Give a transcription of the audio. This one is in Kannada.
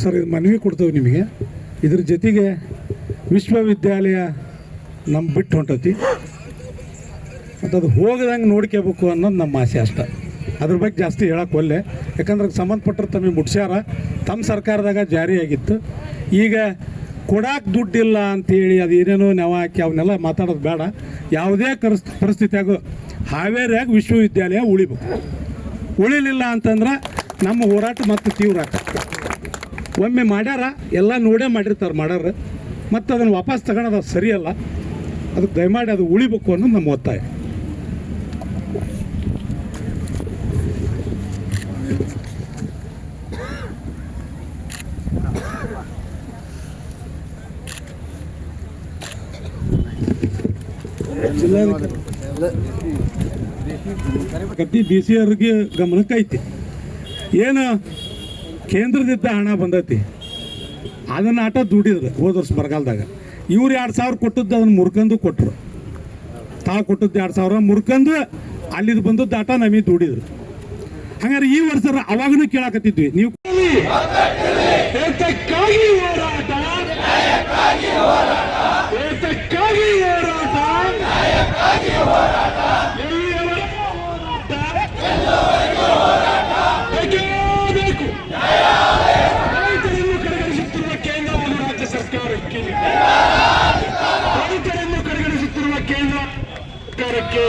ಸರ್, ಇದು ಮನವಿ ಕೊಡ್ತೇವೆ ನಿಮಗೆ. ಇದ್ರ ಜೊತೆಗೆ ವಿಶ್ವವಿದ್ಯಾಲಯ ನಮ್ಮ ಬಿಟ್ಟು ಹೊಂಟತಿ. ಮತ್ತು ಅದು ಹೋಗದಂಗೆ ನೋಡ್ಕೋಬೇಕು ಅನ್ನೋದು ನಮ್ಮ ಆಸೆ ಅಷ್ಟೆ. ಅದ್ರ ಬಗ್ಗೆ ಜಾಸ್ತಿ ಹೇಳಕ್ಕೆ ಒಲ್ಲೆ. ಯಾಕಂದ್ರೆ ಸಂಬಂಧಪಟ್ಟರು ತಮಗೆ ಮುಟ್ಸ್ಯಾರ. ತಮ್ಮ ಸರ್ಕಾರದಾಗ ಜಾರಿಯಾಗಿತ್ತು ಈಗ ಕೊಡಾಕ್ ದುಡ್ಡಿಲ್ಲ ಅಂತೇಳಿ ಅದು ಏನೇನೋ ನೆವ ಹಾಕಿ ಅವನ್ನೆಲ್ಲ ಮಾತಾಡೋದು ಬೇಡ. ಯಾವುದೇ ಕರ್ಸ್ ಪರಿಸ್ಥಿತಿಯಾಗೂ ಹಾವೇರಿಯಾಗ ವಿಶ್ವವಿದ್ಯಾಲಯ ಉಳಿಬೇಕು. ಉಳಿಲಿಲ್ಲ ಅಂತಂದ್ರೆ ನಮ್ಮ ಹೋರಾಟ ಮತ್ತು ತೀವ್ರ ಆಗ್ತದೆ. ಒಮ್ಮೆ ಮಾಡ್ಯಾರ, ಎಲ್ಲ ನೋಡೇ ಮಾಡಿರ್ತಾರೆ ಮಾಡ್ಯಾರ ಮತ್ತು ಅದನ್ನು ವಾಪಸ್ ತಗೊಳೋದು ಅದು ಸರಿಯಲ್ಲ. ಅದಕ್ಕೆ ದಯಮಾಡಿ ಅದು ಉಳಿಬೇಕು ಅನ್ನೋದು ನಮ್ಮ ಒತ್ತಾಯ. ಡಿ ಸಿ ಅವ್ರಿಗೆ ಗಮನಕ್ಕೆ ಐತಿ ಏನು ಕೇಂದ್ರದಿಂದ ಹಣ ಬಂದೈತಿ. ಅದನ್ನು ಆಟ ದುಡಿದ್ರು ಹೋದ ವರ್ಷ ಬರಗಾಲದಾಗ. ಇವ್ರು ಎರಡು ಸಾವಿರ ಕೊಟ್ಟದ್ದು ಅದನ್ನು ಮುರ್ಕಂದು ಕೊಟ್ಟರು ತಾವು ಕೊಟ್ಟದ್ದು ಎರಡು ಸಾವಿರ ಮುರ್ಕಂದು ಅಲ್ಲಿದ್ದು ಬಂದದ್ದು ಆಟ ನಮಗೆ ದುಡಿದ್ರು. ಹಂಗಾರೆ ಈ ವರ್ಷ ಅವಾಗನೂ ಕೇಳಾಕತ್ತಿದ್ವಿ. ನೀವು ಸರ್ಕಾರಕ್ಕೆ ರೈತರನ್ನು ಕಡೆಗಣಿಸುತ್ತಿರುವ ಕೇಂದ್ರ ಸರ್ಕಾರಕ್ಕೆ.